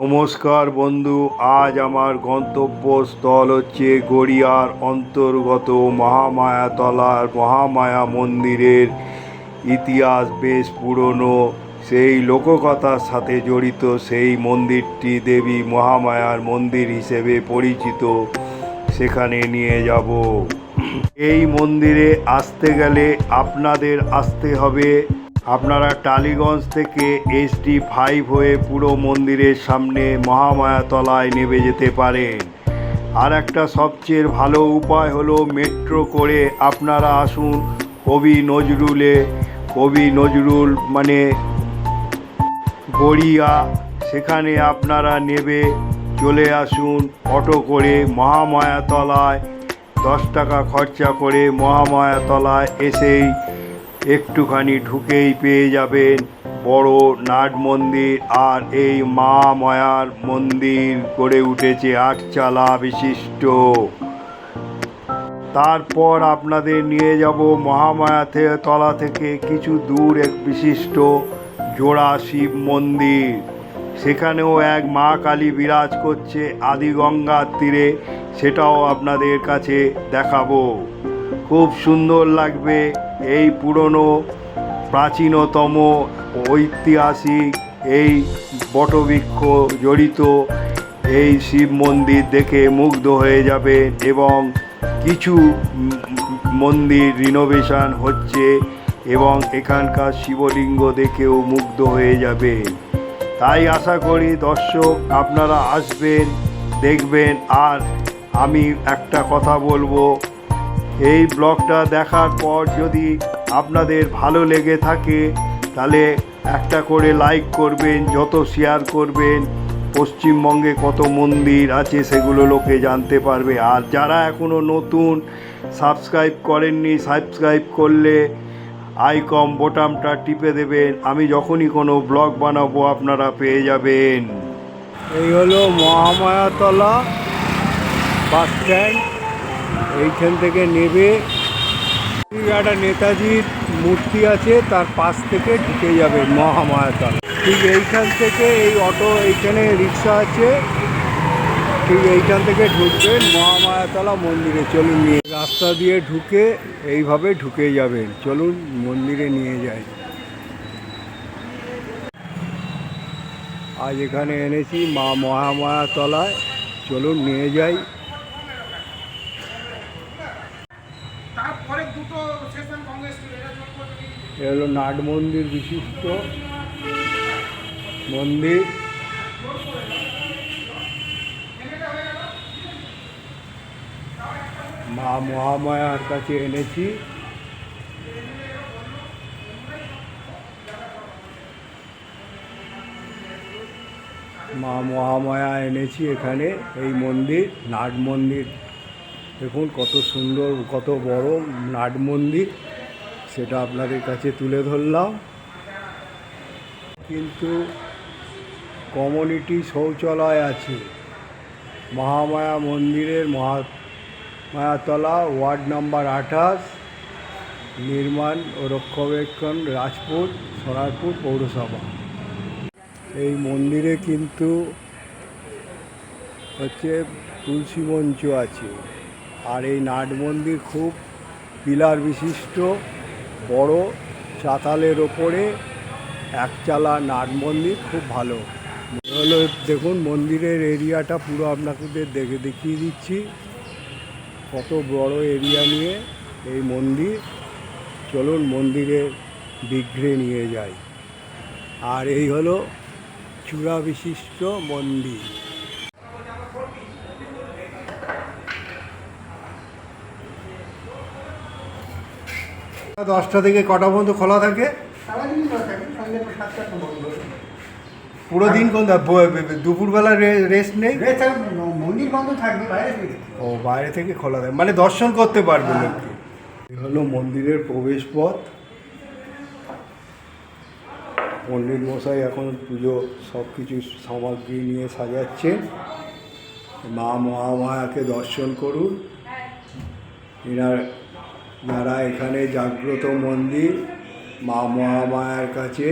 নমস্কার বন্ধু, আজ আমার গন্তব্যস্থল হচ্ছে গড়িয়ার অন্তর্গত মহামায়াতলার মহামায়া মন্দিরের ইতিহাস বেশ পুরনো। সেই লোককথার সাথে জড়িত সেই মন্দিরটি দেবী মহামায়ার মন্দির হিসেবে পরিচিত। সেখানে নিয়ে যাব। এই মন্দিরে আসতে গেলে আপনাদের আসতে হবে আপনারা টালিগঞ্জ থেকে এসডি ফাইভ হয়ে পুরো মন্দিরের সামনে মহামায়াতলায় নেমে যেতে পারেন। আর একটা সবচেয়ে ভালো উপায় হলো মেট্রো করে আপনারা আসুন কবি নজরুলে। কবি নজরুল মানে গড়িয়া, সেখানে আপনারা নেবে, চলে আসুন অটো করে মহামায়াতলায়। দশ টাকা খরচা করে মহামায়াতলায় এসেই একটুখানি ঢুকেই পেয়ে যাবেন বড় নাট মন্দির আর এই মা মায়ার মন্দির গড়ে উঠেছে আটচালা বিশিষ্ট। তারপর আপনাদের নিয়ে যাব মহামায়া তলা থেকে কিছু দূর এক বিশিষ্ট জোড়া শিব মন্দির। সেখানেও এক মা কালী বিরাজ করছে আদি গঙ্গার তীরে, সেটাও আপনাদের কাছে দেখাবো। খুব সুন্দর লাগবে এই পুরনো, প্রাচীনতম, ঐতিহাসিক এই বটবৃক্ষ জড়িত। এই শিব মন্দির দেখে মুগ্ধ হয়ে যাবে এবং কিছু মন্দির রিনোভেশন হচ্ছে এবং এখানকার শিবলিঙ্গ দেখেও মুগ্ধ হয়ে যাবে। তাই আশা করি দর্শক আপনারা আসবেন, দেখবেন, আর আমি একটা কথা বলব এই ব্লগটা দেখার পর যদি আপনাদের ভালো লেগে থাকে, তাহলে একটা করে লাইক করবেন, যত শেয়ার করবেন, পশ্চিমবঙ্গে কত মন্দির আছে সেগুলো লোকে জানতে পারবে। আর যারা এখনও নতুন সাবস্ক্রাইব করেননি সাবস্ক্রাইব করলে আইকম বোটামটা টিপে দেবেন। আমি যখনই কোনো ব্লগ বানাবো, আপনারা পেয়ে যাবেন। এই হলো মহামায়াতলা বাস স্ট্যান্ড এইখান থেকে নেবে। একটা নেতাজির মূর্তি আছে, তার পাশ থেকে ঢুকে যাবে মহামায়াতলা। ঠিক এইখান থেকে এই অটো, এইখানে রিক্সা আছে। ঠিক এইখান থেকে ঢুকবেন মহামায়াতলা মন্দিরে। চলুন নিয়ে রাস্তা দিয়ে ঢুকে এইভাবে ঢুকে যাবেন। চলুন মন্দিরে নিয়ে যাই। আজ এখানে এনেছি মা মহামায়াতলায়। চলুন নিয়ে যাই তারপরে দুটো সেশন কংগ্রেস এরা জোট করে এ হলো নাট মন্দির বিশিষ্ট মন্দির। মা মহামায়ার কাছে এনেছি। মা মহামায়া এনেছি এখানে, এই মন্দির, নাট মন্দির। দেখুন কত সুন্দর, কত বড় নাট মন্দির। সেটা আপনাদের কাছে তুলে ধরলাম। কিন্তু কমিউনিটি শৌচালয় আছে। মহামায়া মন্দিরের মহা, মায়াতলা, ওয়ার্ড নাম্বার আঠাশ, নির্মাণ ও রক্ষণাবেক্ষণ, রাজপুর, সোনারপুর পৌরসভা। এই মন্দিরে কিন্তু হচ্ছে তুলসী মঞ্চ আছে। আর এই নাট মন্দির খুব পিলার বিশিষ্ট। বড় চাতালের ওপরে একচালা নাট মন্দির, খুব ভালো। হলো, দেখুন, মন্দিরের এরিয়াটা পুরো আপনাদের দেখে দেখিয়ে দিচ্ছি। কত বড় এরিয়া নিয়ে এই মন্দির। চলুন মন্দিরের বিঘ্রে নিয়ে যাই। আর এই হলো চূড়া বিশিষ্ট মন্দির। দশটা থেকে কটা পর্যন্ত খোলা থাকে? পুরো দিন কোন দুপুরবেলা রেস্ট নেই? মন্দির বন্ধ থাকবে বাইরে থেকে। ও বাইরে থেকে খোলা থাকে। মানে দর্শন করতে পারবে হ্যাঁ। লোককে হলো মন্দিরের প্রবেশ পথ। পণ্ডিত মশাই এখন পুজো সব কিছু সামগ্রী নিয়ে সাজাচ্ছে মা মহামায়াকে দর্শন করুন। এনার যারা এখানে জাগ্রত মন্দির মা মহামায়ার কাছে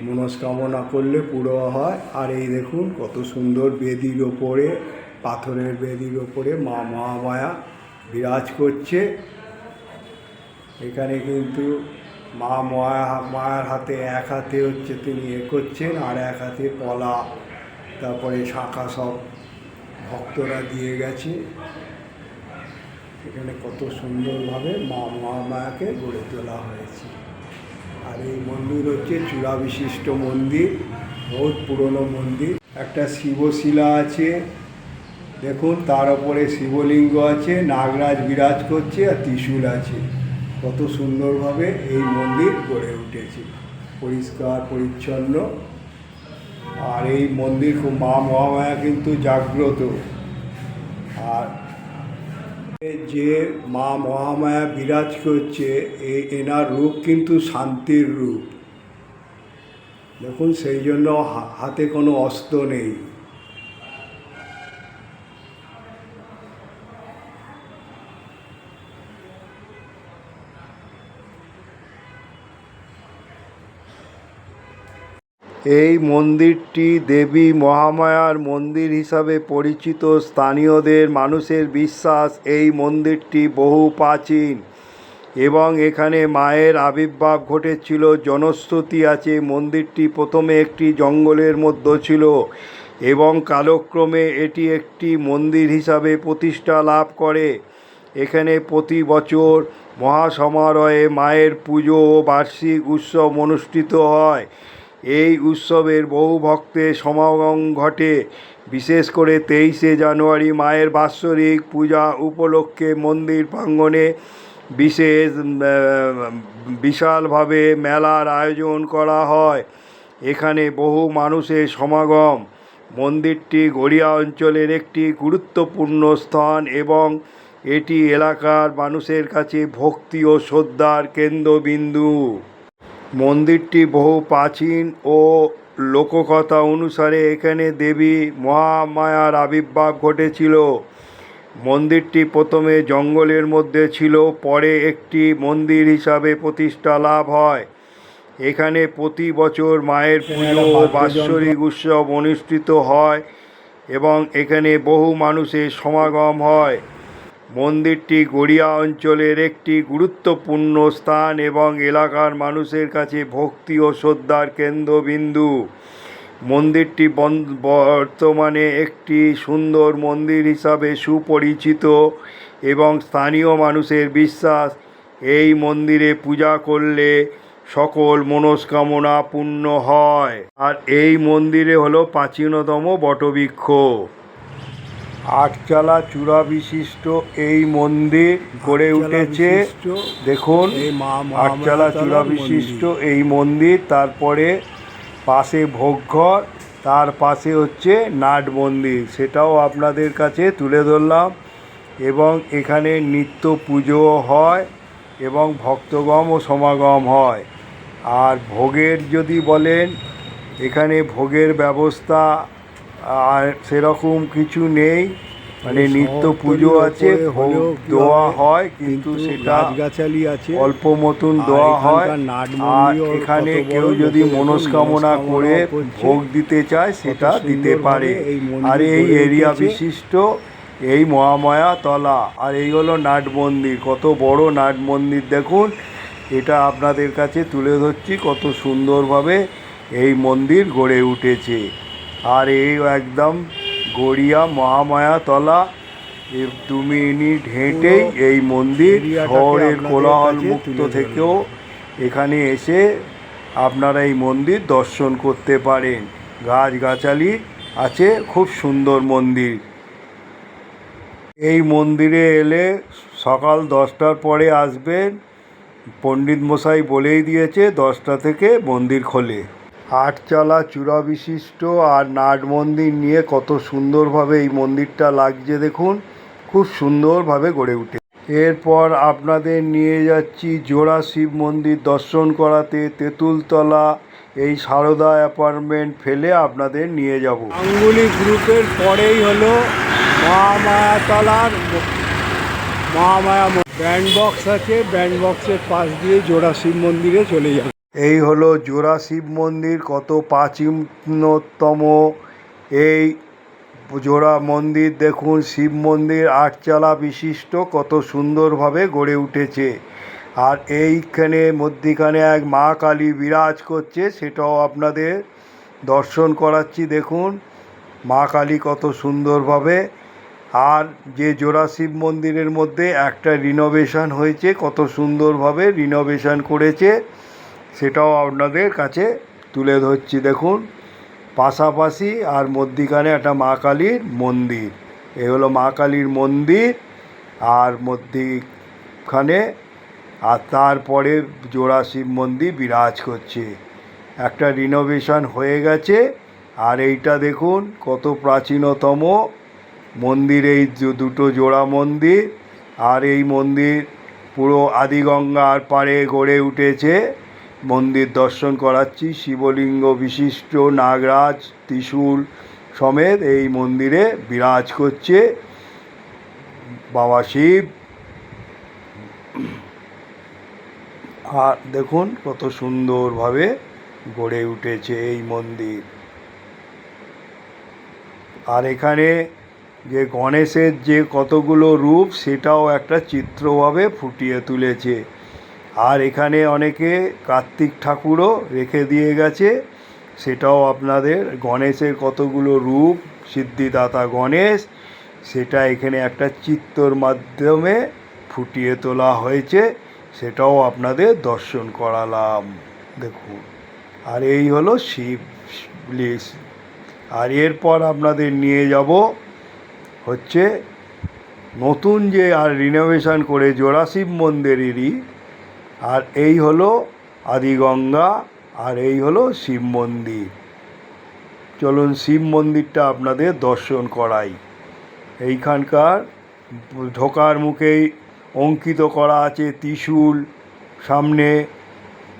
মনস্কামনা করলে পুরো হয়। আর এই দেখুন কত সুন্দর বেদির ওপরে, পাথরের বেদির ওপরে মা মহামায়া বিরাজ করছে। এখানে কিন্তু মা মায়া, মায়ার হাতে এক হাতে হচ্ছে তিনি এ করছেন, আর এক হাতে পলা, তারপরে শাখা সব ভক্তরা দিয়ে গেছে। এখানে কত সুন্দরভাবে মা মহামায়াকে গড়ে তোলা হয়েছে। আর এই মন্দির হচ্ছে চূড়া বিশিষ্ট মন্দির, বহুত পুরনো মন্দির। একটা শিবশিলা আছে, দেখুন তার উপরে শিবলিঙ্গ আছে, নাগরাজ বিরাজ করছে আর ত্রিশূল আছে। কত সুন্দরভাবে এই মন্দির গড়ে উঠেছে। পরিষ্কার, পরিচ্ছন্ন। আর এই মন্দির খুব মা মহামায়া কিন্তু জাগ্রত। আর যে মা মহামায়া বিরাজ করছে, এ- এনার রূপ কিন্তু শান্তির রূপ। দেখুন, সেই জন্য হাতে কোনো অস্ত্র নেই। এই মন্দিরটি দেবী মহামায়ার মন্দির হিসাবে পরিচিত। স্থানীয়দের মানুষের বিশ্বাস এই মন্দিরটি বহু প্রাচীন এবং এখানে মায়ের আবির্ভাব ঘটেছিল, জনশ্রুতি আছে। মন্দিরটি প্রথমে একটি জঙ্গলের মধ্যে ছিল এবং কালক্রমে এটি একটি মন্দির হিসাবে প্রতিষ্ঠা লাভ করে। এখানে প্রতি বছর মহাসমারোহে মায়ের পুজো ও বার্ষিক উৎসব অনুষ্ঠিত হয়। এই উৎসবের বহু ভক্তের সমাগম ঘটে। বিশেষ করে তেইশে জানুয়ারি মায়ের বাৎসরিক পূজা উপলক্ষে মন্দির প্রাঙ্গণে বিশেষ বিশালভাবে মেলার আয়োজন করা হয়। এখানে বহু মানুষের সমাগম। মন্দিরটি গড়িয়া অঞ্চলের একটি গুরুত্বপূর্ণ স্থান এবং এটি এলাকার মানুষের কাছে ভক্তি ও শ্রদ্ধার কেন্দ্রবিন্দু। মন্দিরটি বহু প্রাচীন ও লোককথা অনুসারে এখানে দেবী মহামায়ার আবির্ভাব ঘটেছিল। মন্দিরটি প্রথমে জঙ্গলের মধ্যে ছিল, পরে একটি মন্দির হিসাবে প্রতিষ্ঠা লাভ হয়। এখানে প্রতি বছর মায়ের পুজো ও বাৎসরিক উৎসব অনুষ্ঠিত হয় এবং এখানে বহু মানুষের সমাগম হয়। মন্দিরটি গড়িয়া অঞ্চলের একটি গুরুত্বপূর্ণ স্থান এবং এলাকার মানুষের কাছে ভক্তি ও শ্রদ্ধার কেন্দ্রবিন্দু। মন্দিরটি বর্তমানে একটি সুন্দর মন্দির হিসাবে সুপরিচিত এবং স্থানীয় মানুষের বিশ্বাস, এই মন্দিরে পূজা করলে সকল মনস্কামনা পূর্ণ হয়। আর এই মন্দিরে হলো প্রাচীনতম বটবৃক্ষ। আটচালা চূড়া বিশিষ্ট এই মন্দির গড়ে উঠেছে। দেখুন আটচালা চূড়া বিশিষ্ট এই মন্দির তারপরে পাশে ভোগঘর তার পাশে হচ্ছে নাট মন্দির। সেটাও আপনাদের কাছে তুলে ধরলাম। এবং এখানে নিত্য পুজো হয় এবং ভক্তগম ও সমাগম হয়। আর ভোগের যদি বলেন এখানে ভোগের ব্যবস্থা আর সেরকম কিছু নেই। মানে নিত্য পুজো আছে দেওয়া হয় কিন্তু সেটা গাছগাছালি আছে। অল্প মতন দেওয়া হয়। আর এখানে কেউ যদি মনস্কামনা করে ভোগ দিতে চায় সেটা দিতে পারে। আর এই এরিয়া বিশিষ্ট এই মহামায়া তলা। আর এই হলো নাট মন্দির কত বড় নাট মন্দির দেখুন। এটা আপনাদের কাছে তুলে ধরছি কত সুন্দরভাবে এই মন্দির গড়ে উঠেছে। আর এই একদম গড়িয়া মহামায়া তলা। এ দু মিনিট হেঁটেই এই মন্দির শহরের কোলাহল মুক্ত থেকেও এখানে এসে আপনারা এই মন্দির দর্শন করতে পারেন। গাছগাছালি আছে খুব সুন্দর মন্দির। এই মন্দিরে এলে সকাল দশটার পরে আসবেন। পণ্ডিত মশাই বলেই দিয়েছে দশটা থেকে মন্দির খোলে। আটচালা চূড়া বিশিষ্ট আর নাট মন্দির নিয়ে কত সুন্দরভাবে এই মন্দিরটা লাগছে দেখুন। খুব সুন্দরভাবে গড়ে উঠে। এরপর আপনাদের নিয়ে যাচ্ছি জোড়া শিব মন্দির দর্শন করাতে। তেঁতুলতলা, এই সারদা অ্যাপার্টমেন্ট ফেলে আপনাদের নিয়ে যাব। আঙ্গুলি গ্রুপের পরেই হলো মহামায়া তলার মহামায়া ব্যান্ড বক্স আছে, ব্যান্ড বক্সের পাশ দিয়ে জোড়া শিব মন্দিরে চলে যাবে। এই হলো জোড়া শিব মন্দির, কত প্রাচীনতম এই জোড়া মন্দির। দেখুন, শিব মন্দির আটচালা বিশিষ্ট, কত সুন্দরভাবে গড়ে উঠেছে। আর এইখানে মধ্যিখানে এক মা কালী বিরাজ করছে, সেটাও আপনাদের দর্শন করাচ্ছি। দেখুন, মা কালী কত সুন্দরভাবে। আর যে জোড়া শিব মন্দিরের মধ্যে একটা রিনোভেশন হয়েছে, কত সুন্দরভাবে রিনোভেশন করেছে। সেটাও আপনাদের কাছে তুলে ধরছি, দেখুন। পাশাপাশি আর মধ্যিখানে একটা মা কালীর মন্দির। এ হলো মা কালীর মন্দির আর মধ্যিখানে আর তারপরে জোড়া শিব মন্দির বিরাজ করছে। একটা রিনোভেশন হয়ে গেছে আর এইটা দেখুন কত প্রাচীনতম মন্দির, এই দুটো জোড়া মন্দির। আর এই মন্দির পুরো আদিগঙ্গার পাড়ে গড়ে উঠেছে। মন্দির দর্শন করাচ্ছি। শিবলিঙ্গ বিশিষ্ট নাগরাজ, ত্রিশূল সমেত এই মন্দিরে বিরাজ করছে। বাবা শিব। আর দেখুন কত সুন্দরভাবে গড়ে উঠেছে এই মন্দির। আর এখানে যে গণেশের যে কতগুলো রূপ, সেটাও একটা চিত্রভাবে ফুটিয়ে তুলেছে। আর এখানে অনেকে কার্তিক ঠাকুরও রেখে দিয়ে গেছে। সেটাও আপনাদের গণেশের কতগুলো রূপ, সিদ্ধিদাতা গণেশ, সেটা এখানে একটা চিত্তর মাধ্যমে ফুটিয়ে তোলা হয়েছে। সেটাও আপনাদের দর্শন করালাম। দেখুন, আর এই হলো শিব লিস্ট আর এরপর আপনাদের নিয়ে যাব হচ্ছে নতুন যে আর রিনোভেশন করে জোড়া শিব মন্দিরেরই। আর এই হলো আদিগঙ্গা, আর এই হলো শিব মন্দির। চলুন শিব মন্দিরটা আপনাদের দর্শন করাই। এইখানকার ঢোকার মুখেই অঙ্কিত করা আছে ত্রিশূল, সামনে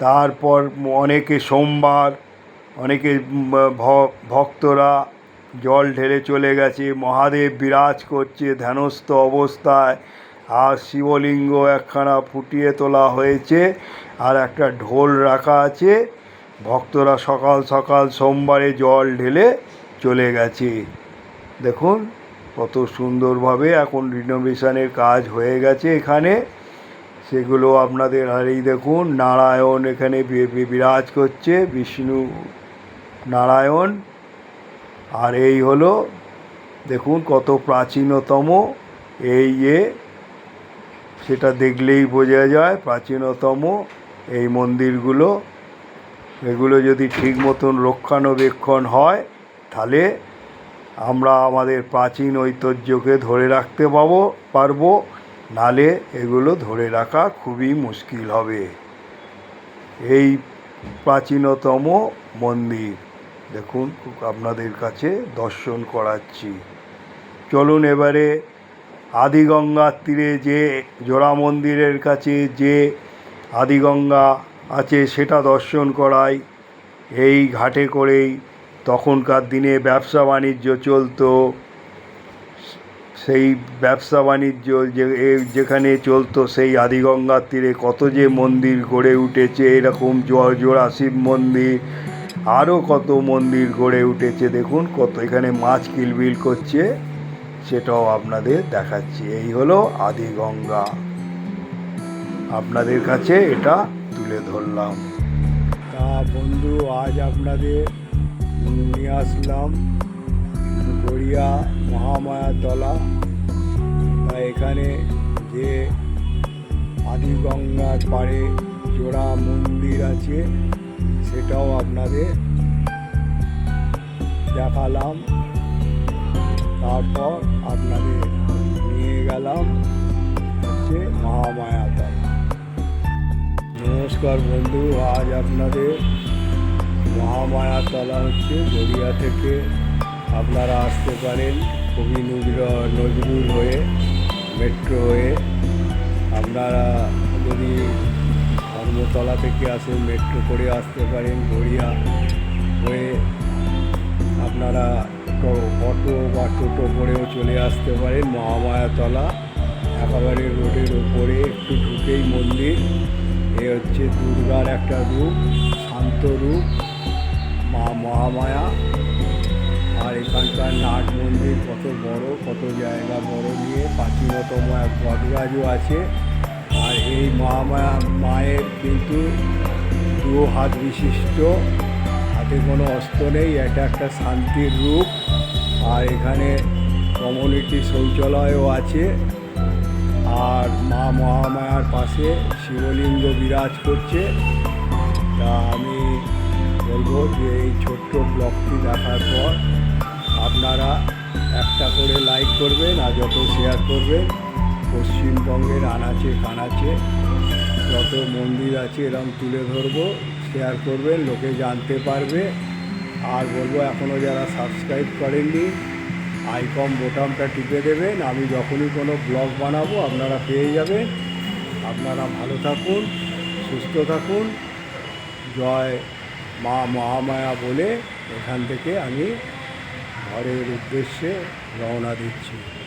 তারপর অনেকে সোমবার, অনেকে ভক্তরা জল ঢেলে চলে গেছে, মহাদেব বিরাজ করছে ধ্যানস্থ অবস্থায়। আর শিবলিঙ্গ একখানা ফুটিয়ে তোলা হয়েছে আর একটা ঢোল রাখা আছে। ভক্তরা সকাল সকাল সোমবারে জল ঢেলে চলে গেছে। দেখুন, কত সুন্দরভাবে এখন রিনোভেশনের কাজ হয়ে গেছে এখানে। সেগুলো আপনাদের আর এই দেখুন, নারায়ণ এখানে বিরাজ করছে, বিষ্ণু নারায়ণ। আর এই হলো, দেখুন কত প্রাচীনতম এই ইয়ে সেটা দেখলেই বোঝা যায় প্রাচীনতম এই মন্দিরগুলো। এগুলো যদি ঠিক মতন রক্ষণাবেক্ষণ হয়, তাহলে আমরা আমাদের প্রাচীন ঐতিহ্যকে ধরে রাখতে পাবো, পারব। নালে এগুলো ধরে রাখা খুবই মুশকিল হবে। এই প্রাচীনতম মন্দির, দেখুন, আপনাদের কাছে দর্শন করাচ্ছি। চলুন এবারে আদিগঙ্গার তীরে যে জোড়া মন্দিরের কাছে যে আদিগঙ্গা আছে সেটা দর্শন করাই। এই ঘাটে করেই তখনকার দিনে ব্যবসা বাণিজ্য চলতো। সেই ব্যবসা বাণিজ্য যে যেখানে চলতো সেই আদিগঙ্গার তীরে কত যে মন্দির গড়ে উঠেছে, এরকম জোড়া শিব মন্দির আরও কত মন্দির গড়ে উঠেছে। দেখুন কত এখানে মাছ কিলবিল করছে। সেটাও আপনাদের দেখাচ্ছি। এই হলো আদিগঙ্গা আপনাদের কাছে এটা তুলে ধরলাম। তা বন্ধু, আজ আপনাদের নিয়ে আসলাম গড়িয়া মহামায়াতলা তা এখানে যে আদিগঙ্গার পাড়ে জোড়া মন্দির আছে, সেটাও আপনাদের দেখালাম। তারপর আপনাদের নিয়ে গেলাম হচ্ছে মহামায়াতলা নমস্কার বন্ধু, আজ আপনাদের মহামায়া তলা হচ্ছে গড়িয়া থেকে আপনারা আসতে পারেন কবি নজর- নজরুল হয়ে, মেট্রো হয়ে। আপনারা যদি ধর্মতলা থেকে আসেন, মেট্রো করে আসতে পারেন গড়িয়া হয়ে। আপনারা অটো বা টোটো করেও চলে আসতে পারেন মহামায়াতলা। একেবারে রোডের ওপরে একটু ঢুকেই মন্দির। এ হচ্ছে দুর্গার একটা রূপ, শান্ত রূপ, মা মহামায়া। আর এখানকার নাট মন্দির কত বড়, কত জায়গা বড় নিয়ে প্রাচীনতম এক বটগাছও আছে। আর এই মহামায়া মায়ের কিন্তু দু হাত বিশিষ্ট। হাতে কোনো অস্ত্র নেই, এটা একটা শান্তির রূপ। আর এখানে কমিউনিটি শৌচালয়ও আছে। আর মা মহামায়ার পাশে শিবলিঙ্গ বিরাজ করছে। তা আমি বলব যে এই ছোট্ট ব্লগটি দেখার পর আপনারা একটা করে লাইক করবেন আর যত শেয়ার করবেন, পশ্চিমবঙ্গের আনাচে কানাচে যত মন্দির আছে এরকম তুলে ধরবো শেয়ার করবেন, লোকে জানতে পারবে। আর বলব এখনও যারা সাবস্ক্রাইব করেননি আইকম বোতামটা টিপে দেবেন। আমি যখনই কোনো ব্লগ বানাবো, আপনারা পেয়ে যাবেন। আপনারা ভালো থাকুন, সুস্থ থাকুন। জয় মা মহামায়া বলে এখান থেকে আমি ঘরের উদ্দেশ্যে রওনা দিচ্ছি।